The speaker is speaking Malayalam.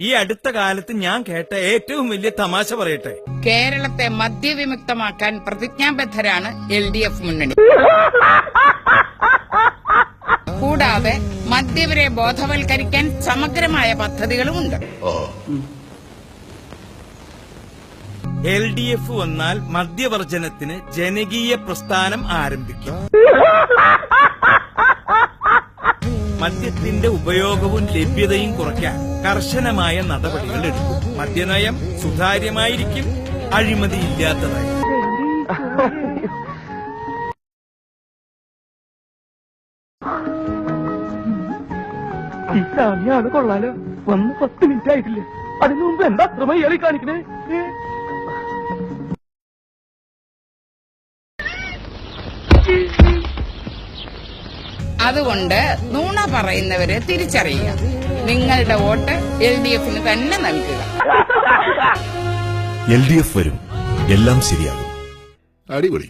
ഈ അടുത്ത കാലത്ത് ഞാൻ കേട്ട ഏറ്റവും വലിയ തമാശ പറയട്ടെ. കേരളത്തെ മദ്യവിമുക്തമാക്കാൻ പ്രതിജ്ഞാബദ്ധരാണ് എൽ ഡി എഫ് മുന്നണി. കൂടാതെ മദ്യവരെ ബോധവൽക്കരിക്കാൻ സമഗ്രമായ പദ്ധതികളുമുണ്ട്. എൽ ഡി എഫ് വന്നാൽ മദ്യവർജനത്തിന് ജനകീയ പ്രസ്ഥാനം ആരംഭിക്കും. മദ്യത്തിന്റെ ഉപയോഗവും ലഭ്യതയും കുറയ്ക്കാൻ കർശനമായ നടപടികൾ എടുക്കും. മദ്യനയം സുതാര്യമായിരിക്കും അഴിമതിയില്ലാത്തതായി ഈ കൊള്ളാലോ. വന്ന് പത്ത് മിനിറ്റ് ആയിട്ടില്ലേ അതിനു മുമ്പ് എന്താ അത്ര മയ്യാളി കാണിക്കണേ? അതുകൊണ്ട് നൂണ പറയുന്നവരെ തിരിച്ചറിയുക. നിങ്ങളുടെ വോട്ട് എൽ ഡി എഫിന് തന്നെ നൽകുക. എൽ ഡി എഫ് വരും. എല്ലാം ശരിയാകും. അടിപൊളി.